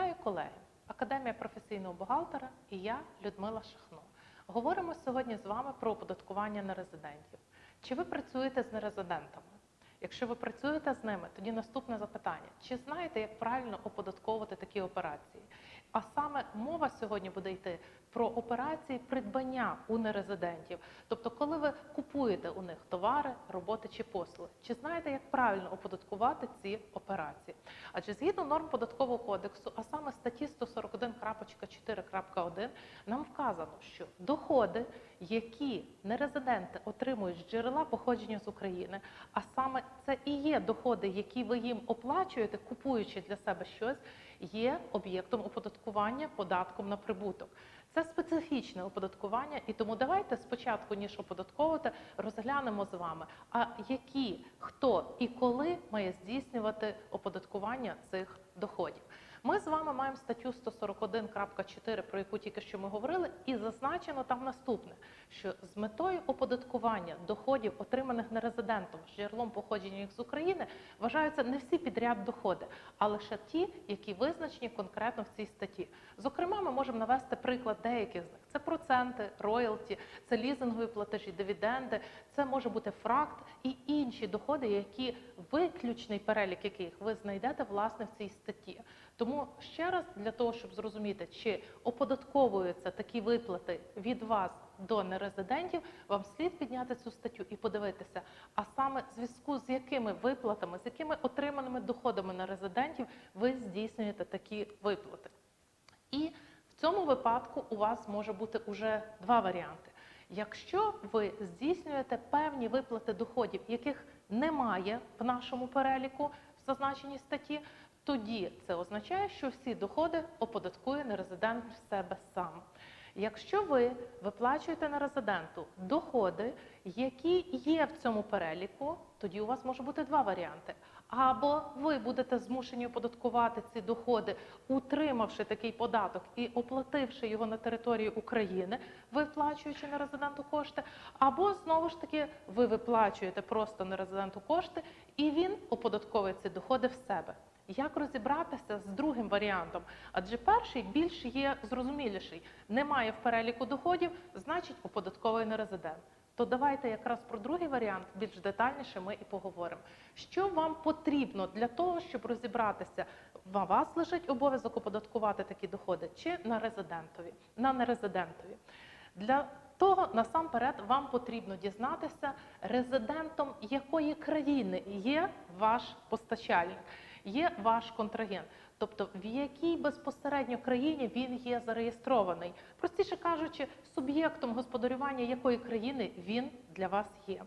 Вітаю колеги! Академія професійного бухгалтера і я, Людмила Шахно. Говоримо сьогодні з вами про оподаткування нерезидентів. Чи ви працюєте з нерезидентами? Якщо ви працюєте з ними, тоді наступне запитання: чи знаєте, як правильно оподатковувати такі операції? А саме мова сьогодні буде йти про операції придбання у нерезидентів. Тобто, коли ви купуєте у них товари, роботи чи послуги, чи знаєте, як правильно оподаткувати ці операції? Адже згідно норм податкового кодексу, а саме статті 141.4.1, нам вказано, що доходи, які нерезиденти отримують з джерела походження з України, а саме це і є доходи, які ви їм оплачуєте, купуючи для себе щось, є об'єктом оподаткування податком на прибуток. Це специфічне оподаткування, і тому давайте спочатку, ніж оподатковувати, розглянемо з вами, а які, хто і коли має здійснювати оподаткування цих доходів. Ми з вами маємо статтю 141.4, про яку тільки що ми говорили, і зазначено там наступне: що з метою оподаткування доходів, отриманих нерезидентом з джерелом походження їх з України, вважаються не всі підряд доходи, а лише ті, які визначені конкретно в цій статті. Зокрема, ми можемо навести приклад деяких з них: це проценти, роялті, це лізингові платежі, дивіденди, це може бути фракт і інші доходи, які виключний перелік яких ви знайдете власне в цій статті. Тому ще раз для того, щоб зрозуміти, чи оподатковуються такі виплати від вас до нерезидентів, вам слід підняти цю статтю і подивитися, а саме в зв'язку з якими виплатами, з якими отриманими доходами нерезидентів ви здійснюєте такі виплати. І цьому випадку у вас може бути уже два варіанти. Якщо ви здійснюєте певні виплати доходів, яких немає в нашому переліку в зазначеній статті, тоді це означає, що всі доходи оподаткує нерезидент в себе сам. Якщо ви виплачуєте нерезиденту доходи, які є в цьому переліку, тоді у вас може бути два варіанти. Або ви будете змушені оподаткувати ці доходи, утримавши такий податок і оплативши його на території України, виплачуючи нерезиденту кошти, або знову ж таки ви виплачуєте просто нерезиденту кошти, і він оподатковує ці доходи в себе. Як розібратися з другим варіантом? Адже перший більш є зрозуміліший. Немає в переліку доходів, значить оподатковує нерезидент. То давайте якраз про другий варіант більш детальніше ми і поговоримо. Що вам потрібно для того, щоб розібратися, на вас лежить обов'язок оподаткувати такі доходи чи на резидентові, на нерезидентові? Для того насамперед вам потрібно дізнатися, резидентом якої країни є ваш постачальник, є ваш контрагент. Тобто в якій безпосередньо країні він є зареєстрований, простіше кажучи, суб'єктом господарювання якої країни він для вас є.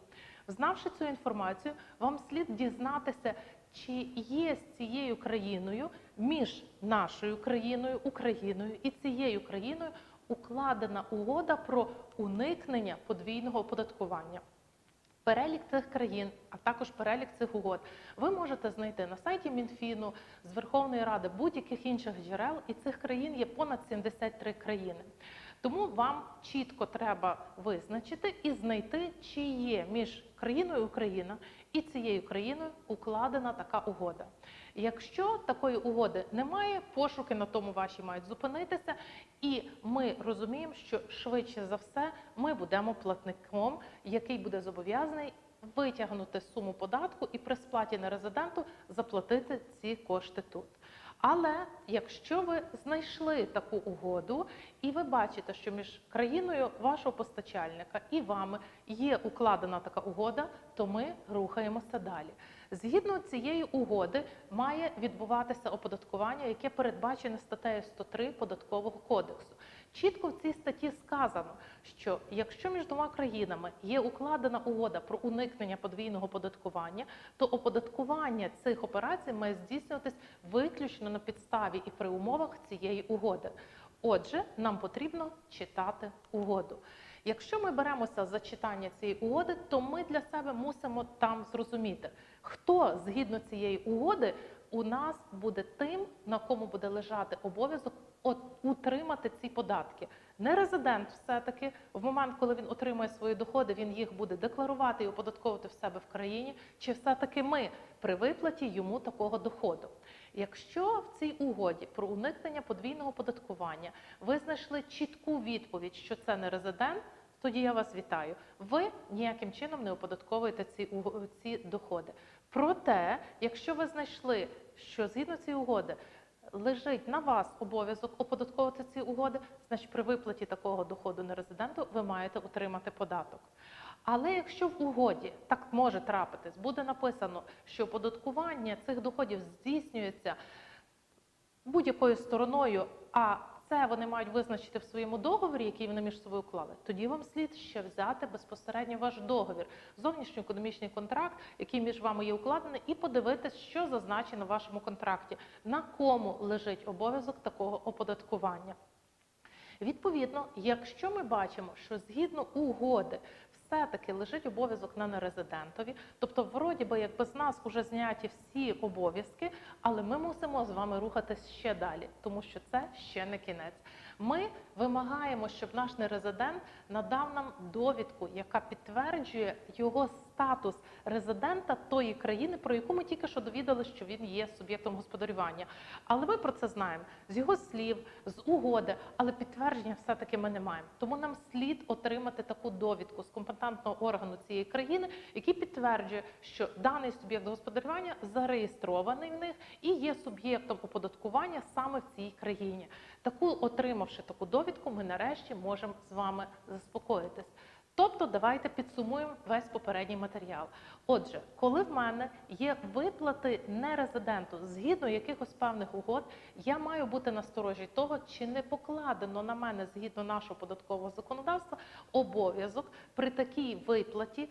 Знавши цю інформацію, вам слід дізнатися, чи є з цією країною між нашою країною, Україною і цією країною укладена угода про уникнення подвійного оподаткування. Перелік цих країн, а також перелік цих угод, ви можете знайти на сайті Мінфіну з Верховної Ради будь-яких інших джерел, і цих країн є понад 73 країни. Тому вам чітко треба визначити і знайти, чи є між країною Україна і цією країною укладена така угода. Якщо такої угоди немає, пошуки на тому ваші мають зупинитися, і ми розуміємо, що швидше за все ми будемо платником, який буде зобов'язаний витягнути суму податку і при сплаті нерезиденту заплатити ці кошти тут. Але якщо ви знайшли таку угоду, і ви бачите, що між країною вашого постачальника і вами є укладена така угода, то ми рухаємося далі. Згідно цієї угоди має відбуватися оподаткування, яке передбачене статтею 103 податкового кодексу. Чітко в цій статті сказано, що якщо між двома країнами є укладена угода про уникнення подвійного оподаткування, то оподаткування цих операцій має здійснюватись виключно на підставі і при умовах цієї угоди. Отже, нам потрібно читати угоду. Якщо ми беремося за читання цієї угоди, то ми для себе мусимо там зрозуміти, хто згідно цієї угоди у нас буде тим, на кому буде лежати обов'язок от, утримати ці податки. Не резидент все-таки в момент, коли він отримує свої доходи, він їх буде декларувати і оподатковувати в себе в країні, чи все-таки ми при виплаті йому такого доходу. Якщо в цій угоді про уникнення подвійного оподаткування ви знайшли чітку відповідь, що це не резидент, тоді я вас вітаю. Ви ніяким чином не оподатковуєте ці, ці доходи. Проте, якщо ви знайшли, що згідно цієї угоди лежить на вас обов'язок оподатковувати ці угоди, значить при виплаті такого доходу нерезиденту ви маєте отримати податок. Але якщо в угоді так може трапитись, буде написано, що оподаткування цих доходів здійснюється будь-якою стороною, а це вони мають визначити в своєму договорі, який вони між собою уклали, тоді вам слід ще взяти безпосередньо ваш договір, зовнішньоекономічний контракт, який між вами є укладений, і подивитись, що зазначено в вашому контракті, на кому лежить обов'язок такого оподаткування. Відповідно, якщо ми бачимо, що згідно угоди все-таки лежить обов'язок на нерезидентові, тобто, вроді би, якби з нас вже зняті всі обов'язки, але ми мусимо з вами рухатись ще далі, тому що це ще не кінець. Ми вимагаємо, щоб наш нерезидент надав нам довідку, яка підтверджує його статус резидента тої країни, про яку ми тільки що довідали, що він є суб'єктом господарювання. Але ми про це знаємо з його слів, з угоди, але підтвердження все-таки ми не маємо. Тому нам слід отримати таку довідку з компетентного органу цієї країни, який підтверджує, що даний суб'єкт господарювання зареєстрований в них і є суб'єктом оподаткування саме в цій країні. Таку, отримавши таку довідку, ми нарешті можемо з вами заспокоїтись. Тобто, давайте підсумуємо весь попередній матеріал. Отже, коли в мене є виплати нерезиденту згідно якихось певних угод, я маю бути насторожі того, чи не покладено на мене згідно нашого податкового законодавства обов'язок при такій виплаті.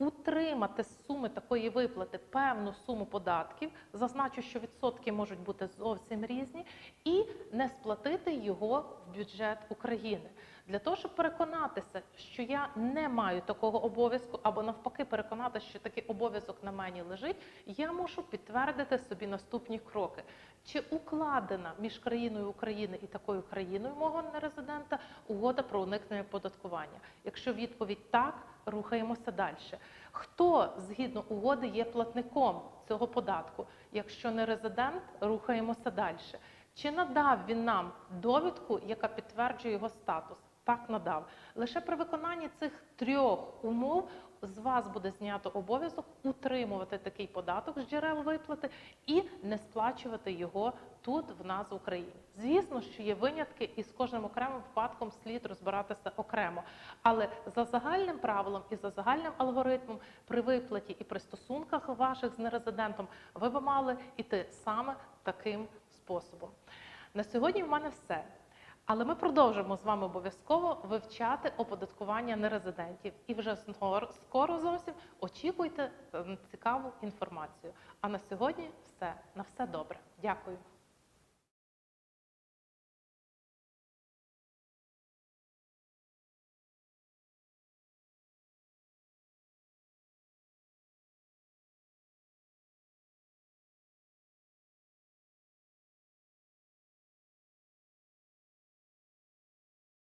Утримати з суми такої виплати певну суму податків, зазначу, що відсотки можуть бути зовсім різні, і не сплатити його в бюджет України. Для того, щоб переконатися, що я не маю такого обов'язку, або навпаки, переконатися, що такий обов'язок на мені лежить, я мушу підтвердити собі наступні кроки. Чи укладена між країною України і такою країною мого нерезидента угода про уникнення оподаткування? Якщо відповідь так, рухаємося далі. Хто згідно угоди є платником цього податку? Якщо не резидент, рухаємося далі. Чи надав він нам довідку, яка підтверджує його статус? Так надав. Лише при виконанні цих трьох умов з вас буде знято обов'язок утримувати такий податок з джерел виплати і не сплачувати його тут в нас в Україні. Звісно, що є винятки, і з кожним окремим випадком слід розбиратися окремо. Але за загальним правилом і за загальним алгоритмом при виплаті і при стосунках ваших з нерезидентом ви би мали іти саме таким способом. На сьогодні в мене все. Але ми продовжимо з вами обов'язково вивчати оподаткування нерезидентів. І вже скоро, зовсім очікуйте ем, цікаву інформацію. А на сьогодні все. На все добре. Дякую.